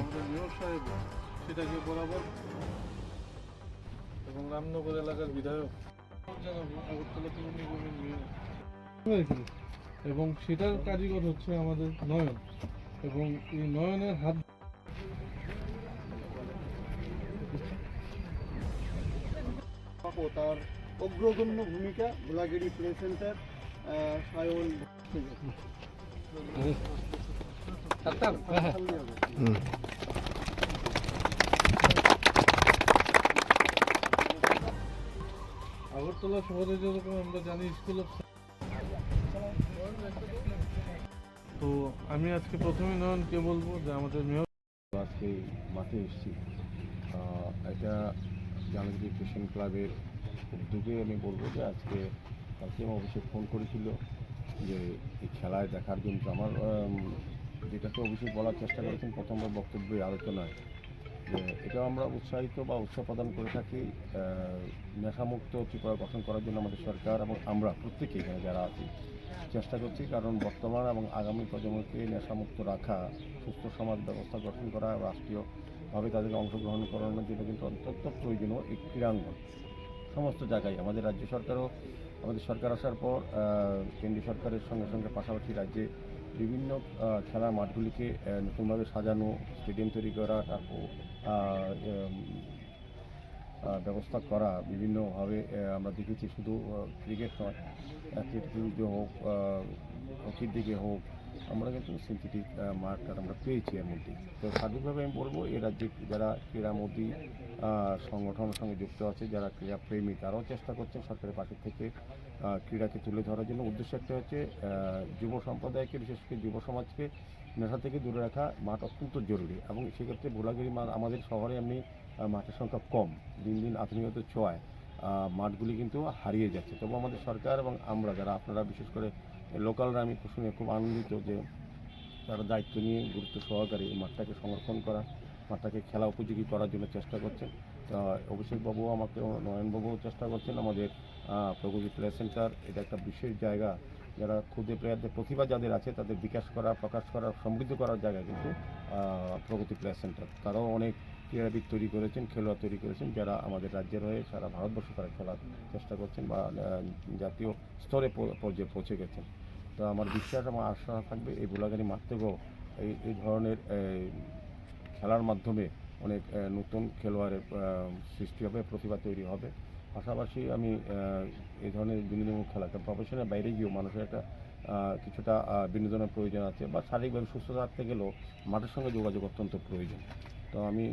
সাহেব সেটাকে বরাবর এবং রামনগর এলাকার বিধায়ক জানাব আগরতলা পুর নিগমের মেয়র এবং সেটার কারিগর হচ্ছে আমাদের নয়ন। এবং এই নয়নের হাত ও তার অগ্রগণ্য ভূমিকা গোলাগিরি প্লে সেন্টার সায়ন আগরতলা শহরে যেরকম আমরা জানি স্কুল অফ তো আমি আজকে প্রথমে নয়নকে বলব যে আমাদের মেয়র? আজকে মাঠে এসেছি। এটা জাহাঙ্গীর ক্রিশ্চিয়ান ক্লাবের উদ্যোগে আমি বলব যে আজকে কালকে আমার অভিষেক ফোন করেছিল যে এই খেলায় দেখার জন্য। আমার যেটাকে অভিষেক বলার চেষ্টা করেছেন প্রথমবার বক্তব্যে আলোচনায়। এটা আমরা উৎসাহিত বা উৎসাহ প্রদান করে থাকি নেশামুক্ত ত্রিপুরা গঠন করার জন্য আমাদের সরকার এবং আমরা প্রত্যেকে এখানে যারা আছি, চেষ্টা করছি। কারণ বর্তমান এবং আগামী প্রজন্মকে নেশামুক্ত রাখা, সুস্থ সমাজ ব্যবস্থা গঠন করা, রাষ্ট্রীয়ভাবে তাদেরকে অংশগ্রহণ করানোর জন্য কিন্তু অত্যন্ত প্রয়োজনীয় এই ক্রীড়াঙ্গন। সমস্ত জায়গায় আমাদের রাজ্য সরকারও, আমাদের সরকার আসার পর কেন্দ্রীয় সরকারের সঙ্গে সঙ্গে পাশাপাশি রাজ্যে বিভিন্ন খেলার মাঠগুলিকে নতুনভাবে সাজানো, স্টেডিয়াম তৈরি করা, তারপর ব্যবস্থা করা, বিভিন্নভাবে আমরা দেখেছি শুধু ক্রিকেট নয় ক্রিকেট হোক হকির দিকে হোক আমরা কিন্তু সিনথেটিক মাঠটা আমরা পেয়েছি এর মধ্যে। তো সার্বিকভাবে আমি বলব এ রাজ্যে যারা ক্রীড়ামোদী সংগঠনের সঙ্গে যুক্ত আছে যারা ক্রীড়াপ্রেমী তারাও চেষ্টা করছেন সরকারের পাশে থেকে ক্রীড়াকে তুলে ধরার জন্য। উদ্দেশ্য একটা হচ্ছে যুব সম্প্রদায়কে বিশেষ করে যুব সমাজকে নেশা থেকে দূরে রাখা মাঠ অত্যন্ত জরুরি। এবং সেক্ষেত্রে ভোলাগিরি মাঠ আমাদের শহরে আহ, মাঠের সংখ্যা কম দিন দিন আধুনিকতার ছোঁয়ায় মাঠগুলি কিন্তু হারিয়ে যাচ্ছে। তবু আমাদের সরকার এবং আমরা যারা আপনারা বিশেষ করে লোকালরা আমি শুনে খুব আনন্দিত যে তারা দায়িত্ব নিয়ে গুরুত্ব সহকারে এই মাঠটাকে সংরক্ষণ করা, মাঠটাকে খেলা উপযোগী করার জন্য চেষ্টা করছেন অভিষেকবাবু আমাকে নয়নবাবুও চেষ্টা করছেন। আমাদের প্রগতি প্লে সেন্টার, এটা একটা বিশেষ জায়গা। যারা ক্ষুদে প্লেয়ারদের প্রতিভা যাদের আছে, তাদের বিকাশ করা, প্রকাশ করা, সমৃদ্ধ করার জায়গা কিন্তু প্রগতি প্লে সেন্টার। তারাও অনেক ক্রীড়াবিদ তৈরি করেছেন, খেলোয়াড় তৈরি করেছেন, যারা আমাদের রাজ্যের হয়ে সারা ভারতবর্ষে তারা খেলার চেষ্টা করছেন বা জাতীয় স্তরে পর্যায়ে পৌঁছে গেছেন। তো আমার বিশ্বাস, আমার আশা থাকবে, এই গোলাগাড়ি মাঠ থেকেও এই এই ধরনের খেলার মাধ্যমে অনেক নতুন খেলোয়াড়ের সৃষ্টি হবে, প্রতিভা তৈরি হবে। পাশাপাশি আমি এই ধরনের বিনোদনমূলক খেলা প্রফেশনের বাইরে গিয়েও মানুষের একটা কিছুটা বিনোদনের প্রয়োজন আছে বা শারীরিকভাবে সুস্থ থাকতে গেলেও মাঠের সঙ্গে যোগাযোগ অত্যন্ত প্রয়োজন। তো আমি